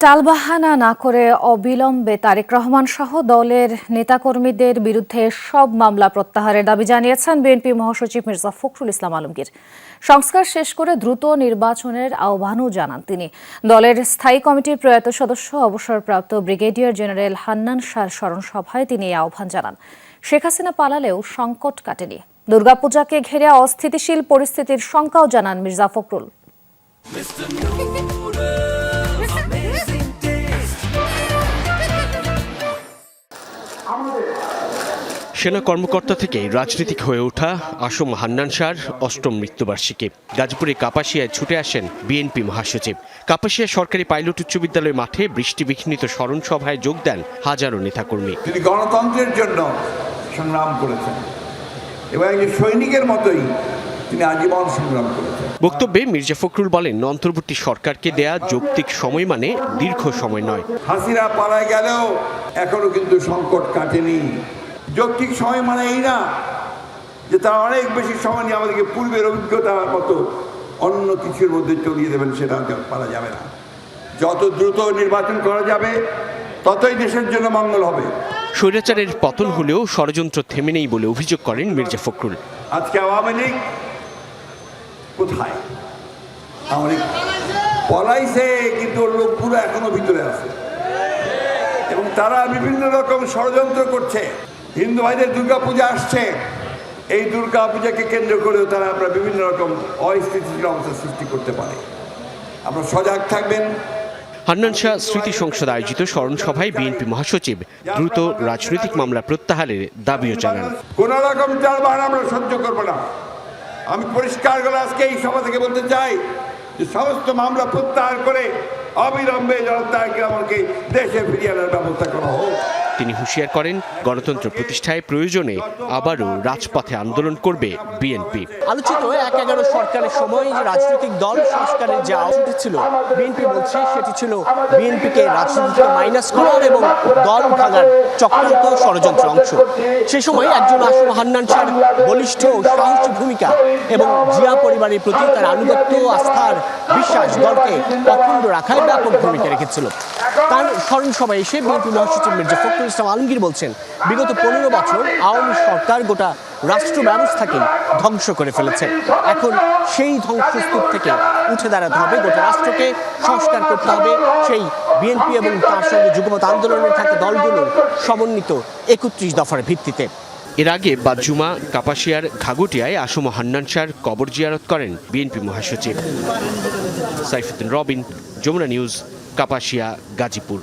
টালবাহানা না করে অবিলম্বে তারেক রহমান সহ দলের নেতাকর্মীদের বিরুদ্ধে সব মামলা প্রত্যাহারের দাবি জানিয়েছেন বিএনপি মহাসচিব মির্জা ফখরুল ইসলাম আলমগীর। সংস্কার শেষ করে দ্রুত নির্বাচনের আহ্বানও জানান তিনি। দলের স্থায়ী কমিটির প্রয়াত সদস্য, অবসরপ্রাপ্ত ব্রিগেডিয়ার জেনারেল হান্নান শাহ স্মরণ সভায় তিনি এই আহ্বান জানান। শেখ হাসিনা পালালেও সংকট কাটেনি। দুর্গাপূজাকে ঘিরে অস্থিতিশীল পরিস্থিতির শঙ্কাও জানান মির্জা ফখরুল। সেনা কর্মকর্তা থেকে রাজনীতিক হয়ে ওঠা আসম হান্নান শাহর অষ্টম মৃত্যুবার্ষিকী। গাজীপুরে কাপাসিয়ায় ছুটে আসেন বিএনপি মহাসচিব। কাপাসিয়া সরকারি পাইলট উচ্চ বিদ্যালয় মাঠে বৃষ্টিবিঘ্নিত স্মরণ সভায় যোগ দেন হাজারো নেতাকর্মী। তিনি গণতন্ত্রের জন্য সংগ্রাম করেছেন এবং একজন সৈনিকের মতোই তিনি আজীবন সংগ্রাম করেছেন। বক্তব্যে মির্জা ফখরুল বলেন অন্তর্বর্তী সরকারকে দেয়া যৌক্তিক সময় মানে দীর্ঘ সময় নয়। হাসিনা পালায় গেলেও এখনও কিন্তু সংকট কাটেনি। যৌক্তিক সময় মানে এই না যে তারা অনেক বেশি সময় নিয়ে আমাদেরকে পূর্বের অভিজ্ঞতার মতো অন্য কিছুর মধ্যে চলিয়ে দেবেন সেটা পারা যাবে না। যত দ্রুত নির্বাচন করা যাবে ততই দেশের জন্য মঙ্গল হবে। স্বৈরাচারের পতন হলেও ষড়যন্ত্র থেমে নেই বলে অভিযোগ করেন মির্জা ফখরুল। আজকে আওয়ামী লীগ কোথায়? আওয়ামী লীগ পলাইছে কিন্তু ওর লোকগুলো এখনও ভিতরে আছে। তারা বিভিন্ন রকম ষড়যন্ত্র করছে। হিন্দু ভাইদের দুর্গা পূজা আসছে। এই দুর্গা পূজাকে কেন্দ্র করেও তারা আমরা বিভিন্ন রকম অস্থিতিশীল অবস্থা সৃষ্টি করতে পারে। আপনারা সজাগ থাকবেন। হান্নান শাহ স্মৃতি সংসদ আয়োজিত স্মরণ সভায় বিএনপি মহাসচিব দ্রুত রাজনৈতিক মামলা প্রত্যাহারের দাবিও জানান। কোন রকম চালবাহার আমরা সহ্য করব না। আমি পরিষ্কার করে আজকে এই সভা থেকে বলতে চাই যে সমস্ত মামলা প্রত্যাহার করে অবিলম্বে জনতাকে আমাকে দেশে ফিরিয়ে আনার ব্যবস্থা করা হোক। তিনি হুঁশিয়ার করেন, গণতন্ত্র প্রতিষ্ঠায় প্রয়োজনে আবারও রাজপথে আন্দোলন করবে বিএনপি। আলোচিত এক এগারো সরকারের সময় যে রাজনৈতিক দল সংস্কারের যে আওয়াজ ছিল বিএনপি বলছে সেটি ছিল বিএনপিকে রাজনীতি থেকে মাইনাস করার এবং দল ভাঙার চক্রান্ত ষড়যন্ত্র অংশ। সে সময় একজন আসম হান্নান শাহর বলিষ্ঠ ও ভূমিকা এবং জিয়া পরিবারের প্রতি তার আনুগত্য আস্থার বিশ্বাস দলকে অখণ্ড রাখায় ব্যাপক ভূমিকা রেখেছিল। তার স্মরণ সভায় এসে বিএনপি মহাসচিব মির্জা ফখরুল ইসলাম আলমগীর বলছেন, বিগত পনেরো বছর আওয়ামী সরকার গোটা রাষ্ট্র ব্যবস্থাকে ধ্বংস করে ফেলেছে। এখন সেই ধ্বংসস্তূপ থেকে উঠে দাঁড়াতে হবে, গোটা রাষ্ট্রকে সংস্কার করতে হবে। সেই বিএনপি এবং তার সঙ্গে যুগপৎ আন্দোলনের থাকা দলগুলোর সমন্বিত একত্রিশ দফার ভিত্তিতে। এর আগে বাজুমা, কাপাসিয়ার ঘাগুটিয়ায় আসম হান্নান শাহর কবর জিয়ারত করেন বিএনপি মহাসচিব। সাইফুদ্দিন রবিন, যমুনা নিউজ, কাপাসিয়া, গাজীপুর।